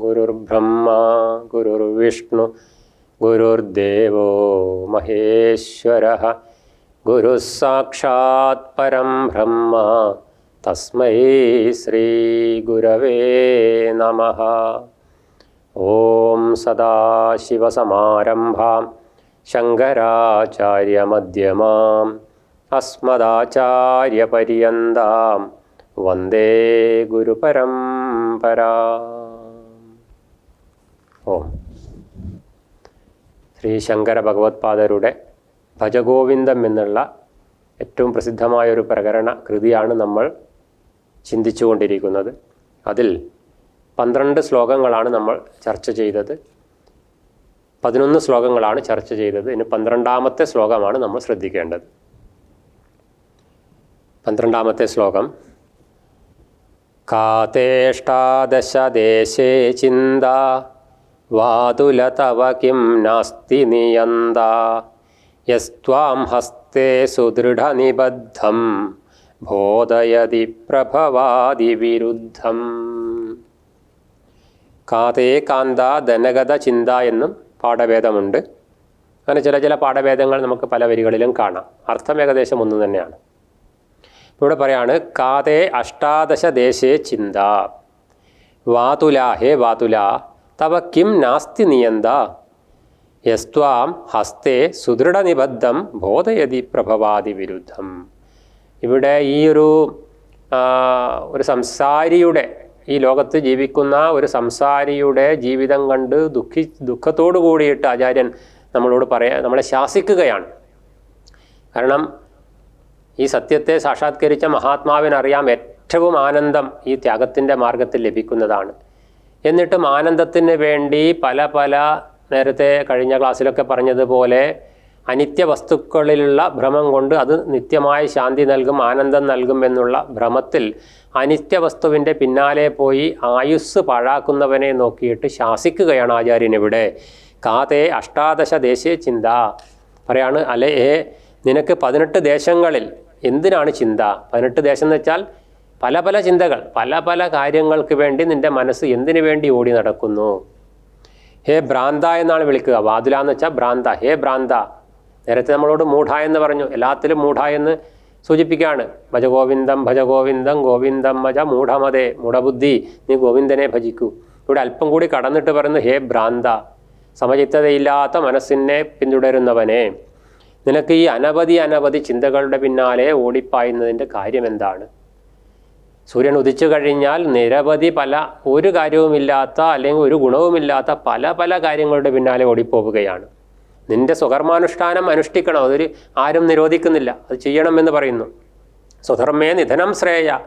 ഗുരുർബ്രഹ്മ ഗുരുർവിഷ്ണു ഗുരുർദേവോ മഹേശ്വര. ഗുരു സാക്ഷാത് പരം ബ്രഹ്മ തസ്മൈ ശ്രീ ഗുരവേ നമ. ഓം സദാശിവസമാരംഭാം ശങ്കരാചാര്യമധ്യമാം അസ്മദാചാര്യപര്യന്താം. വന്ദേ ഗുരുപരംപരാ ഓം. ശ്രീ ശങ്കര ഭഗവത്പാദരുടെ ഭജഗോവിന്ദം എന്നുള്ള ഏറ്റവും പ്രസിദ്ധമായൊരു പ്രകരണ കൃതിയാണ് നമ്മൾ ചിന്തിച്ചുകൊണ്ടിരിക്കുന്നത്. അതിൽ പന്ത്രണ്ട് ശ്ലോകങ്ങളാണ് നമ്മൾ ചർച്ച ചെയ്തത്. പതിനൊന്ന് ശ്ലോകങ്ങളാണ് ചർച്ച ചെയ്തത്. ഇനി പന്ത്രണ്ടാമത്തെ ശ്ലോകമാണ് നമ്മൾ ശ്രദ്ധിക്കേണ്ടത്. പന്ത്രണ്ടാമത്തെ ശ്ലോകം. കാതേഷ്ടാദശദേശേ വാതുല തവ കിം നാസ്തി നിയന്ത. യസ്വാം ഹസ്തേ സുദൃഢനിബദ്ധം ബോധയതി പ്രഭവാദി വിരുദ്ധം കാതേ കാന്ത ധനഗത ചിന്ത എന്നും പാഠഭേദമുണ്ട്. അങ്ങനെ ചില ചില പാഠഭേദങ്ങൾ നമുക്ക് പല വരികളിലും കാണാം. അർത്ഥം ഏകദേശം ഒന്ന് തന്നെയാണ്. ഇവിടെ പറയാണ് കാതേ അഷ്ടാദശ ദേശേ ചിന്ത. വാതുല ഹേ വാതുല തവ കിം നാസ്തി നിയന്ത? യസ്ത്വാം ഹസ്തേ സുദൃഢനിബദ്ധം ബോധയതി പ്രഭവാതി വിരുദ്ധം. ഇവിടെ ഈ ഒരു ഒരു സംസാരിയുടെ ഈ ലോകത്ത് ജീവിക്കുന്ന ഒരു സംസാരിയുടെ ജീവിതം കണ്ട് ദുഃഖി ദുഃഖത്തോടു കൂടിയിട്ട് ആചാര്യൻ നമ്മളോട് പറയാ നമ്മളെ ശാസിക്കുകയാണ്. കാരണം ഈ സത്യത്തെ സാക്ഷാത്കരിച്ച മഹാത്മാവിനറിയാം ഏറ്റവും ആനന്ദം ഈ ത്യാഗത്തിന്റെ മാർഗത്തിൽ ലഭിക്കുന്നതാണ്. എന്നിട്ടും ആനന്ദത്തിന് വേണ്ടി പല പല നേരത്തെ കഴിഞ്ഞ ക്ലാസ്സിലൊക്കെ പറഞ്ഞതുപോലെ അനിത്യ വസ്തുക്കളിലുള്ള ഭ്രമം കൊണ്ട് അത് നിത്യമായ ശാന്തി നൽകും ആനന്ദം നൽകും എന്നുള്ള ഭ്രമത്തിൽ അനിത്യ വസ്തുവിന്റെ പിന്നാലെ പോയി ആയുസ് പാഴാക്കുന്നവനെ നോക്കിയിട്ട് ശാസിക്കുകയാണ് ആചാര്യൻ ഇവിടെ. കാതേ അഷ്ടാദശ ദേശീയ ചിന്ത. പറയാണ് അല്ലേ നിനക്ക് പതിനെട്ട് ദേശങ്ങളിൽ എന്തിനാണ് ചിന്ത? പതിനെട്ട് ദേശം എന്ന് വെച്ചാൽ പല പല ചിന്തകൾ പല പല കാര്യങ്ങൾക്ക് വേണ്ടി നിന്റെ മനസ്സ് എന്തിനു വേണ്ടി ഓടി നടക്കുന്നു? ഹേ ഭ്രാന്ത എന്നാണ് വിളിക്കുക. വാതുല എന്ന് വെച്ചാൽ ഭ്രാന്ത. ഹേ ഭ്രാന്ത. നേരത്തെ നമ്മളോട് മൂഢ എന്ന് പറഞ്ഞു. എല്ലാത്തിലും മൂഢ എന്ന് സൂചിപ്പിക്കുകയാണ്. ഭജഗോവിന്ദം ഭജഗോവിന്ദം ഗോവിന്ദം ഭജ മൂഢമതേ മൂഢബുദ്ധി. നീ ഗോവിന്ദനെ ഭജിക്കൂ. ഇവിടെ അല്പം കൂടി കടന്നിട്ട് പറയുന്നു ഹേ ഭ്രാന്ത. സമചിത്തതയില്ലാത്ത മനസ്സിനെ പിന്തുടരുന്നവനെ. നിനക്ക് ഈ അനവധി അനവധി ചിന്തകളുടെ പിന്നാലെ ഓടിപ്പായുന്നതിന്റെ കാര്യം എന്താണ് സൂര്യൻ ഉദിച്ചു കഴിഞ്ഞാൽ നിരവധി പല ഒരു കാര്യവുമില്ലാത്ത അല്ലെങ്കിൽ ഒരു ഗുണവുമില്ലാത്ത പല പല കാര്യങ്ങളുടെ പിന്നാലെ ഓടിപ്പോവുകയാണ്. നിന്റെ സ്വകർമാനുഷ്ഠാനം അനുഷ്ഠിക്കണം. അതൊരു ആരും നിരോധിക്കുന്നില്ല. അത് ചെയ്യണമെന്ന് പറയുന്നു. സ്വധർമ്മേ നിധനം ശ്രേയ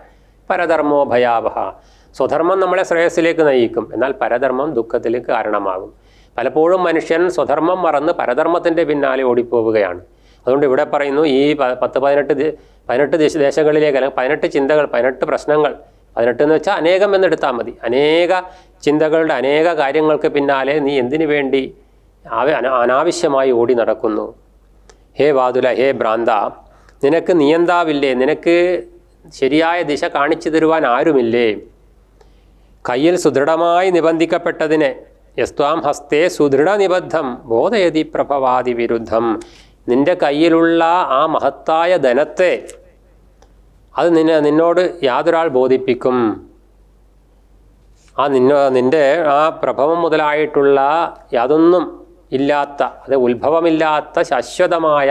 പരധർമ്മോ ഭയാവഹ. സ്വധർമ്മം നമ്മളെ ശ്രേയസ്സിലേക്ക് നയിക്കും. എന്നാൽ പരധർമ്മം ദുഃഖത്തിലേക്ക് കാരണമാകും. പലപ്പോഴും മനുഷ്യൻ സ്വധർമ്മം മറന്ന് പരധർമ്മത്തിന്റെ പിന്നാലെ ഓടിപ്പോവുകയാണ്. അതുകൊണ്ട് ഇവിടെ പറയുന്നു ഈ പത്ത് പതിനെട്ട് പതിനെട്ട് ദേശ ദേശങ്ങളിലേക്ക് അല്ലെങ്കിൽ പതിനെട്ട് ചിന്തകൾ പതിനെട്ട് പ്രശ്നങ്ങൾ പതിനെട്ട് എന്ന് വെച്ചാൽ അനേകം എന്നെടുത്താൽ മതി. അനേക ചിന്തകളുടെ അനേക കാര്യങ്ങൾക്ക് പിന്നാലെ നീ എന്തിനു വേണ്ടി അനാവശ്യമായി ഓടി നടക്കുന്നു? ഹേ വാതുല ഹേ ഭ്രാന്ത നിനക്ക് നിയന്താവില്ലേ? നിനക്ക് ശരിയായ ദിശ കാണിച്ചു തരുവാൻ ആരുമില്ലേ? കയ്യിൽ സുദൃഢമായി നിബന്ധിക്കപ്പെട്ടതിനെ യസ്ത്വാം ഹസ്തേ സുദൃഢ നിബദ്ധം ബോധയതി പ്രഭവാതി വിരുദ്ധം നിന്റെ കയ്യിലുള്ള ആ മഹത്തായ ധനത്തെ അത് നിന്നെ നിന്നോട് യാതൊരാൾ ബോധിപ്പിക്കും. ആ നിന്നോ നിന്റെ ആ പ്രഭവം മുതലായിട്ടുള്ള യാതൊന്നും ഇല്ലാത്ത അത് ഉത്ഭവമില്ലാത്ത ശാശ്വതമായ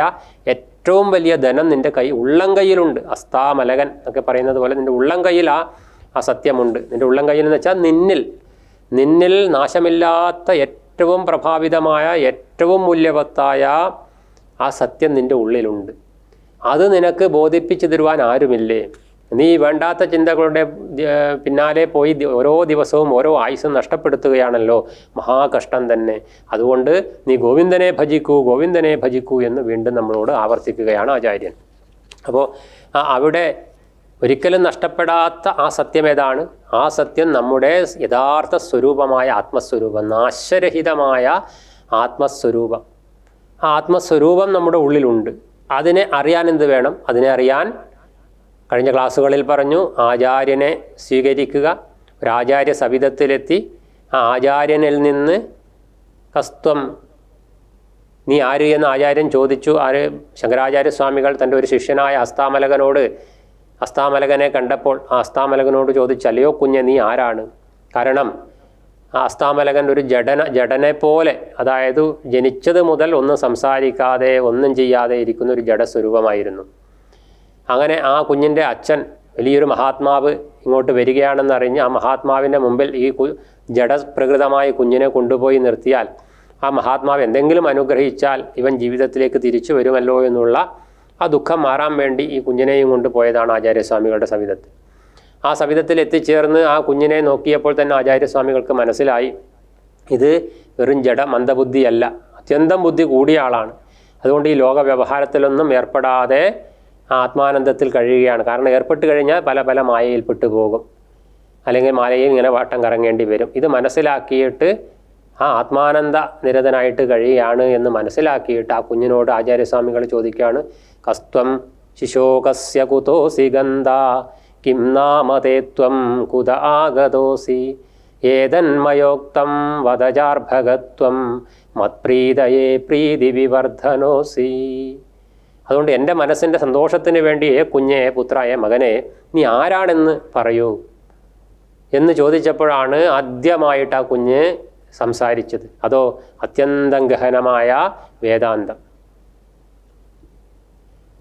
ഏറ്റവും വലിയ ധനം നിന്റെ കൈ ഉള്ളം കയ്യിലുണ്ട്. അസ്താമലകൻ എന്നൊക്കെ പറയുന്നത് പോലെ നിന്റെ ഉള്ളം കയ്യിൽ ആ ആ സത്യമുണ്ട്. നിന്റെ ഉള്ളം കയ്യിൽ എന്ന് വെച്ചാൽ നിന്നിൽ നിന്നിൽ നാശമില്ലാത്ത ഏറ്റവും പ്രഭാവിതമായ ഏറ്റവും മൂല്യവത്തായ ആ സത്യം നിന്റെ ഉള്ളിലുണ്ട്. അത് നിനക്ക് ബോധിപ്പിച്ചു തരുവാൻ ആരുമില്ലേ? നീ വേണ്ടാത്ത ചിന്തകളുടെ പിന്നാലെ പോയി ഓരോ ദിവസവും ഓരോ ആയുസ്സും നഷ്ടപ്പെടുത്തുകയാണല്ലോ മഹാകഷ്ടം തന്നെ. അതുകൊണ്ട് നീ ഗോവിന്ദനെ ഭജിക്കൂ ഗോവിന്ദനെ ഭജിക്കൂ എന്ന് വീണ്ടും നമ്മളോട് ആവർത്തിക്കുകയാണ് ആചാര്യൻ. അപ്പോൾ അവിടെ ഒരിക്കലും നഷ്ടപ്പെടാത്ത ആ സത്യം ഏതാണ്? ആ സത്യം നമ്മുടെ യഥാർത്ഥ സ്വരൂപമായ ആത്മസ്വരൂപം നാശരഹിതമായ ആത്മസ്വരൂപം. ആ ആത്മസ്വരൂപം നമ്മുടെ ഉള്ളിലുണ്ട്. അതിനെ അറിയാൻ എന്ത് വേണം? അതിനെ അറിയാൻ കഴിഞ്ഞ ക്ലാസ്സുകളിൽ പറഞ്ഞു ആചാര്യനെ സ്വീകരിക്കുക. ഒരു ആചാര്യ സവിധത്തിലെത്തി ആ ആചാര്യനിൽ നിന്ന് കസ്ത്വം നീ ആര്? എന്ന് ആചാര്യൻ ചോദിച്ചു. ആര്? ശങ്കരാചാര്യ സ്വാമികൾ തന്റെ ഒരു ശിഷ്യനായ അസ്താമലകനോട് അസ്താമലകനെ കണ്ടപ്പോൾ ആ അസ്താമലകനോട് ചോദിച്ചു അല്ലയോ കുഞ്ഞെ നീ ആരാണ്? കാരണം ആ അസ്താമലകൻ ഒരു ജഡന ജഡനെ പോലെ അതായത് ജനിച്ചത് മുതൽ ഒന്നും സംസാരിക്കാതെ ഒന്നും ചെയ്യാതെ ഇരിക്കുന്ന ഒരു ജഡസ്വരൂപമായിരുന്നു. അങ്ങനെ ആ കുഞ്ഞിന്റെ അച്ഛൻ വലിയൊരു മഹാത്മാവ് ഇങ്ങോട്ട് വരികയാണെന്ന് അറിഞ്ഞ് ആ മഹാത്മാവിന്റെ മുമ്പിൽ ഈ ജഡപ്രകൃതമായ കുഞ്ഞിനെ കൊണ്ടുപോയി നിർത്തിയാൽ ആ മഹാത്മാവ് എന്തെങ്കിലും അനുഗ്രഹിച്ചാൽ ഇവൻ ജീവിതത്തിലേക്ക് തിരിച്ചു വരുമല്ലോ എന്നുള്ള ആ ദുഃഖം മാറാൻ വേണ്ടി ഈ കുഞ്ഞിനെയും കൊണ്ട് പോയതാണ് ആചാര്യസ്വാമികളുടെ സവിധത്തിൽ ആ സവിധത്തിൽ എത്തിച്ചേർന്ന് ആ കുഞ്ഞിനെ നോക്കിയപ്പോൾ തന്നെ ആചാര്യസ്വാമികൾക്ക് മനസ്സിലായി ഇത് വെറും ജഡ മന്ദബുദ്ധിയല്ല അത്യന്തം ബുദ്ധി കൂടിയ ആളാണ്. അതുകൊണ്ട് ഈ ലോക വ്യവഹാരത്തിലൊന്നും ഏർപ്പെടാതെ ആത്മാനന്ദത്തിൽ കഴിയുകയാണ്. കാരണം ഏർപ്പെട്ട് കഴിഞ്ഞാൽ പല പല മായയിൽപ്പെട്ടു പോകും അല്ലെങ്കിൽ മാലയിൽ ഇങ്ങനെ വാട്ടം കറങ്ങേണ്ടി വരും. ഇത് മനസ്സിലാക്കിയിട്ട് ആ ആത്മാനന്ദ നിരതനായിട്ട് കഴിയുകയാണ് എന്ന് മനസ്സിലാക്കിയിട്ട് ആ കുഞ്ഞിനോട് ആചാര്യസ്വാമികൾ ചോദിക്കുകയാണ്. കസ്ത്വം ശിശോകസ്യ കുതോസി ഗന്ധ കിം നാമതേ ത്വം കുത ആഗതോസി. ഏതന്മയോക്തം വദജാർഭകത്വം മത്പ്രീതയേ പ്രീതി വിവർദ്ധനോസി. അതുകൊണ്ട് എന്റെ മനസ്സിന്റെ സന്തോഷത്തിന് വേണ്ടി ഏ കുഞ്ഞെ പുത്രായ മകനെ നീ ആരാണെന്ന് പറയൂ. എന്ന് ചോദിച്ചപ്പോഴാണ് ആദ്യമായിട്ട് ആ കുഞ്ഞ് സംസാരിച്ചത്. അതോ അത്യന്തം ഗഹനമായ വേദാന്തം.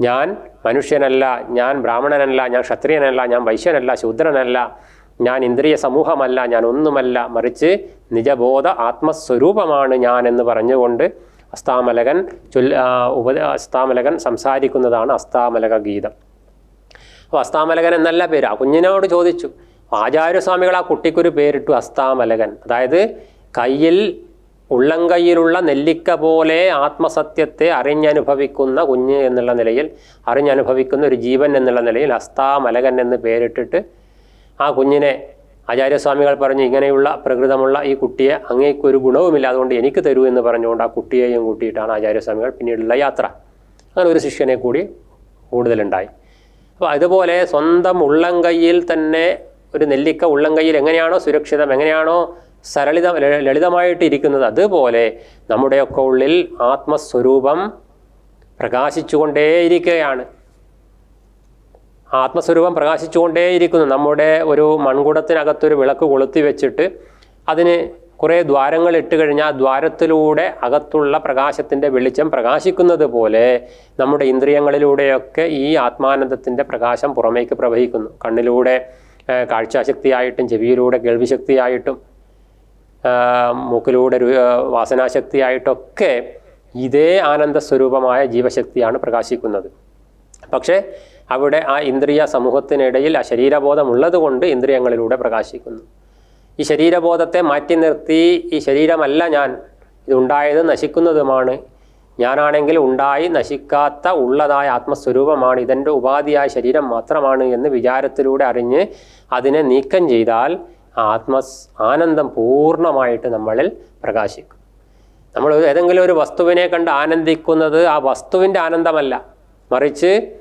ഞാൻ മനുഷ്യനല്ല ഞാൻ ബ്രാഹ്മണനല്ല ഞാൻ ക്ഷത്രിയനല്ല ഞാൻ വൈശ്യനല്ല ശൂദ്രനല്ല ഞാൻ ഇന്ദ്രിയ സമൂഹമല്ല ഞാൻ ഒന്നുമല്ല മറിച്ച് നിജബോധ ആത്മസ്വരൂപമാണ് ഞാൻ എന്ന് പറഞ്ഞുകൊണ്ട് അസ്താമലകൻ ചൊല്ല ഉപ അസ്താമലകൻ സംസാരിക്കുന്നതാണ് അസ്താമലക ഗീതം. അപ്പോൾ അസ്താമലകൻ എന്നല്ല പേര്. ആ കുഞ്ഞിനോട് ചോദിച്ചു. ആചാര്യസ്വാമികൾ ആ കുട്ടിക്കൊരു പേരിട്ടു അസ്താമലകൻ. അതായത് കയ്യിൽ ഉള്ളംകൈയിലുള്ള നെല്ലിക്ക പോലെ ആത്മസത്യത്തെ അറിഞ്ഞനുഭവിക്കുന്ന കുഞ്ഞ് എന്നുള്ള നിലയിൽ അറിഞ്ഞനുഭവിക്കുന്ന ഒരു ജീവൻ എന്നുള്ള നിലയിൽ അസ്താമലകൻ എന്ന് പേരിട്ടിട്ട് ആ കുഞ്ഞിനെ ആചാര്യസ്വാമികൾ പറഞ്ഞു ഇങ്ങനെയുള്ള പ്രകൃതമുള്ള ഈ കുട്ടിയെ അങ്ങേക്കൊരു ഗുണവുമില്ല അതുകൊണ്ട് എനിക്ക് തരൂ എന്ന് പറഞ്ഞുകൊണ്ട് ആ കുട്ടിയെയും കൂട്ടിയിട്ടാണ് ആചാര്യസ്വാമികൾ പിന്നീടുള്ള യാത്ര. അങ്ങനെ ഒരു ശിഷ്യനെ കൂടി കൂടുതലുണ്ടായി. അപ്പോൾ അതുപോലെ സ്വന്തം ഉള്ളംകൈയിൽ തന്നെ ഒരു നെല്ലിക്ക ഉള്ളംകൈയിൽ എങ്ങനെയാണോ സുരക്ഷിതം എങ്ങനെയാണോ സരളിത ലളിതമായിട്ട് ഇരിക്കുന്നത് അതുപോലെ നമ്മുടെയൊക്കെ ഉള്ളിൽ ആത്മസ്വരൂപം പ്രകാശിച്ചുകൊണ്ടേയിരിക്കുകയാണ്. ആത്മസ്വരൂപം പ്രകാശിച്ചുകൊണ്ടേയിരിക്കുന്നു. നമ്മുടെ ഒരു മൺകുടത്തിനകത്തൊരു വിളക്ക് കൊളുത്തി വെച്ചിട്ട് അതിന് കുറേ ദ്വാരങ്ങൾ ഇട്ട് കഴിഞ്ഞാൽ ആ ദ്വാരത്തിലൂടെ അകത്തുള്ള പ്രകാശത്തിന്റെ വെളിച്ചം പ്രകാശിക്കുന്നത് പോലെ നമ്മുടെ ഇന്ദ്രിയങ്ങളിലൂടെയൊക്കെ ഈ ആത്മാനന്ദത്തിന്റെ പ്രകാശം പുറമേക്ക് പ്രവഹിക്കുന്നു. കണ്ണിലൂടെ കാഴ്ചാശക്തിയായിട്ടും ചെവിയിലൂടെ കേൾവിശക്തിയായിട്ടും മൂക്കിലൂടെ വാസനാശക്തിയായിട്ടൊക്കെ ഇതേ ആനന്ദ സ്വരൂപമായ ജീവശക്തിയാണ് പ്രകാശിക്കുന്നത്. പക്ഷേ അവിടെ ആ ഇന്ദ്രിയ സമൂഹത്തിനിടയിൽ ആ ശരീരബോധം ഉള്ളതുകൊണ്ട് ഇന്ദ്രിയങ്ങളിലൂടെ പ്രകാശിക്കുന്നു. ഈ ശരീരബോധത്തെ മാറ്റി നിർത്തി ഈ ശരീരമല്ല ഞാൻ ഇതുണ്ടായത് നശിക്കുന്നതുമാണ്. ഞാനാണെങ്കിൽ ഉണ്ടായി നശിക്കാത്ത ഉള്ളതായ ആത്മസ്വരൂപമാണ് ഇതെന്റെ ഉപാധിയായ ശരീരം മാത്രമാണ് എന്ന് വിചാരത്തിലൂടെ അറിഞ്ഞ് അതിനെ നീക്കം ചെയ്താൽ ആത്മ ആനന്ദം പൂർണമായിട്ട് നമ്മളിൽ പ്രകാശിക്കും. നമ്മൾ ഏതെങ്കിലും ഒരു വസ്തുവിനെ കണ്ട് ആനന്ദിക്കുന്നത് ആ വസ്തുവിന്റെ ആനന്ദമല്ല. മറിച്ച്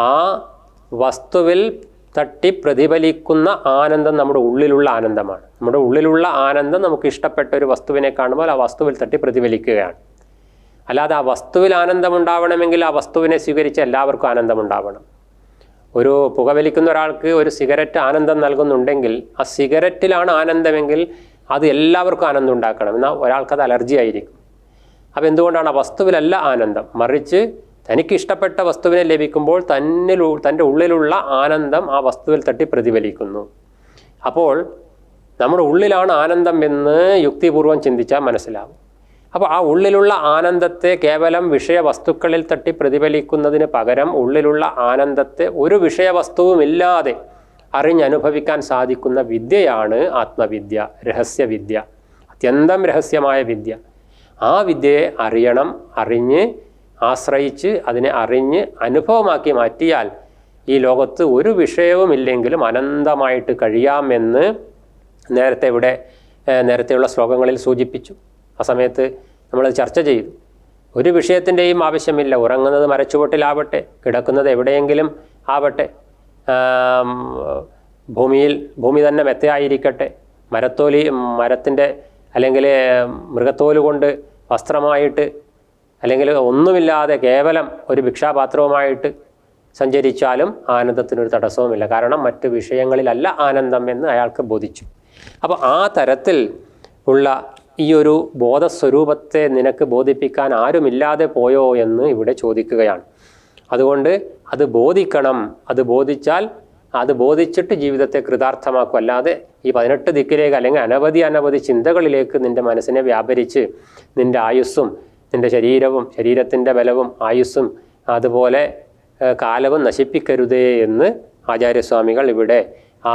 ആ വസ്തുവിൽ തട്ടി പ്രതിഫലിക്കുന്ന ആനന്ദം നമ്മുടെ ഉള്ളിലുള്ള ആനന്ദമാണ്. നമ്മുടെ ഉള്ളിലുള്ള ആനന്ദം നമുക്ക് ഇഷ്ടപ്പെട്ട ഒരു വസ്തുവിനെ കാണുമ്പോൾ ആ വസ്തുവിൽ തട്ടി പ്രതിഫലിക്കുകയാണ്. അല്ലാതെ ആ വസ്തുവിൽ ആനന്ദമുണ്ടാവണമെങ്കിൽ ആ വസ്തുവിനെ സ്വീകരിച്ച് എല്ലാവർക്കും ആനന്ദമുണ്ടാവണം ഒരു പുകവലിക്കുന്ന ഒരാൾക്ക് ഒരു സിഗരറ്റ് ആനന്ദം നൽകുന്നുണ്ടെങ്കിൽ ആ സിഗരറ്റിലാണ് ആനന്ദമെങ്കിൽ അത് എല്ലാവർക്കും ആനന്ദം ഉണ്ടാക്കണം. എന്നാൽ ഒരാൾക്കത് അലർജി ആയിരിക്കും. അപ്പോൾ എന്തുകൊണ്ടാണ് ആ വസ്തുവിലല്ല ആനന്ദം? മറിച്ച് തനിക്ക് ഇഷ്ടപ്പെട്ട വസ്തുവിനെ ലഭിക്കുമ്പോൾ തന്നിലു തന്റെ ഉള്ളിലുള്ള ആനന്ദം ആ വസ്തുവിൽ തട്ടി പ്രതിഫലിക്കുന്നു. അപ്പോൾ നമ്മുടെ ഉള്ളിലാണ് ആനന്ദം എന്ന് യുക്തിപൂർവം ചിന്തിച്ചാൽ മനസ്സിലാവും. അപ്പോൾ ആ ഉള്ളിലുള്ള ആനന്ദത്തെ കേവലം വിഷയവസ്തുക്കളിൽ തട്ടി പ്രതിഫലിക്കുന്നതിന് പകരം ഉള്ളിലുള്ള ആനന്ദത്തെ ഒരു വിഷയവസ്തുവുമില്ലാതെ അറിഞ്ഞനുഭവിക്കാൻ സാധിക്കുന്ന വിദ്യയാണ് ആത്മവിദ്യ രഹസ്യവിദ്യ അത്യന്തം രഹസ്യമായ വിദ്യ. ആ വിദ്യയെ അറിയണം അറിഞ്ഞ് ആശ്രയിച്ച് അതിനെ അറിഞ്ഞ് അനുഭവമാക്കി മാറ്റിയാൽ ഈ ലോകത്ത് ഒരു വിഷയവുമില്ലെങ്കിലും അനന്തമായിട്ട് കഴിയാമെന്ന് നേരത്തെ ഇവിടെ നേരത്തെയുള്ള ശ്ലോകങ്ങളിൽ സൂചിപ്പിച്ചു. ആ സമയത്ത് നമ്മൾ ചർച്ച ചെയ്തു. ഒരു വിഷയത്തിന്റെയും ആവശ്യമില്ല. ഉറങ്ങുന്നത് മരച്ചുവട്ടിലാവട്ടെ കിടക്കുന്നത് എവിടെയെങ്കിലും ആവട്ടെ ഭൂമിയിൽ ഭൂമി തന്നെ മെത്തയായിരിക്കട്ടെ മരത്തോലി മരത്തിന്റെ അല്ലെങ്കിൽ മൃഗത്തോൽ കൊണ്ട് വസ്ത്രമായിട്ട് അല്ലെങ്കിൽ ഒന്നുമില്ലാതെ കേവലം ഒരു ഭിക്ഷാപാത്രവുമായിട്ട് സഞ്ചരിച്ചാലും ആനന്ദത്തിനൊരു തടസ്സവുമില്ല. കാരണം മറ്റ് വിഷയങ്ങളിലല്ല ആനന്ദം എന്ന് അയാൾക്ക് ബോധിച്ചു. അപ്പോൾ ആ തരത്തിൽ ഉള്ള ഈ ഒരു ബോധസ്വരൂപത്തെ നിനക്ക് ബോധിപ്പിക്കാൻ ആരുമില്ലാതെ പോയോ എന്ന് ഇവിടെ ചോദിക്കുകയാണ്. അതുകൊണ്ട് അത് ബോധിക്കണം. അത് ബോധിച്ചാൽ അത് ബോധിച്ചിട്ട് ജീവിതത്തെ കൃതാർത്ഥമാക്കും. അല്ലാതെ ഈ പതിനെട്ട് ദിക്കിലേക്ക് അല്ലെങ്കിൽ അനവധി അനവധി ചിന്തകളിലേക്ക് നിന്റെ മനസ്സിനെ വ്യാപരിച്ച് നിന്റെ ആയുസ്സും നിന്റെ ശരീരവും ശരീരത്തിന്റെ ബലവും ആയുസ്സും അതുപോലെ കാലവും നശിപ്പിക്കരുതേ എന്ന് ആചാര്യസ്വാമികൾ ഇവിടെ ആ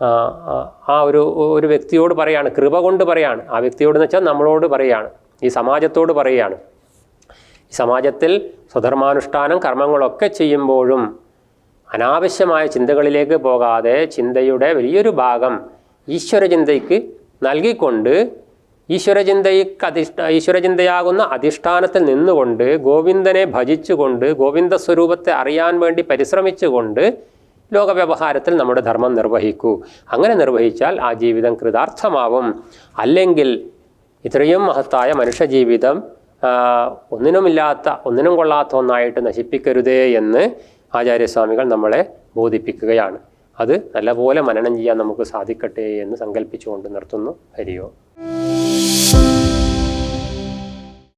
ആ, ഒരു ഒരു വ്യക്തിയോട് പറയാണ് കൃപ കൊണ്ട് പറയാണ്. ആ വ്യക്തിയോട് എന്ന് വെച്ചാൽ നമ്മളോട് പറയാണ്. ഈ സമാജത്തോട് പറയുകയാണ് ഈ സമാജത്തിൽ സ്വധർമാനുഷ്ഠാനം കർമ്മങ്ങളൊക്കെ ചെയ്യുമ്പോഴും അനാവശ്യമായ ചിന്തകളിലേക്ക് പോകാതെ ചിന്തയുടെ വലിയൊരു ഭാഗം ഈശ്വരചിന്തയ്ക്ക് നൽകിക്കൊണ്ട് ഈശ്വരചിന്തയ്ക്ക് അധിഷ്ഠ ഈശ്വരചിന്തയാകുന്ന അധിഷ്ഠാനത്തിൽ നിന്നുകൊണ്ട് ഗോവിന്ദനെ ഭജിച്ചുകൊണ്ട് ഗോവിന്ദ സ്വരൂപത്തെ അറിയാൻ വേണ്ടി പരിശ്രമിച്ചുകൊണ്ട് ലോകവ്യവഹാരത്തിൽ നമ്മുടെ ധർമ്മം നിർവഹിക്കൂ. അങ്ങനെ നിർവഹിച്ചാൽ ആ ജീവിതം കൃതാർത്ഥമാവും. അല്ലെങ്കിൽ ഇത്രയും മഹത്തായ മനുഷ്യജീവിതം ഒന്നിനുമില്ലാത്ത ഒന്നിനും കൊള്ളാത്ത ഒന്നായിട്ട് നശിപ്പിക്കരുതേ എന്ന് ആചാര്യസ്വാമികൾ നമ്മളെ ബോധിപ്പിക്കുകയാണ്. അത് നല്ലപോലെ മനനം ചെയ്യാൻ നമുക്ക് സാധിക്കട്ടെ എന്ന് സങ്കല്പിച്ചുകൊണ്ട് നിർത്തുന്നു. ഹരിയോ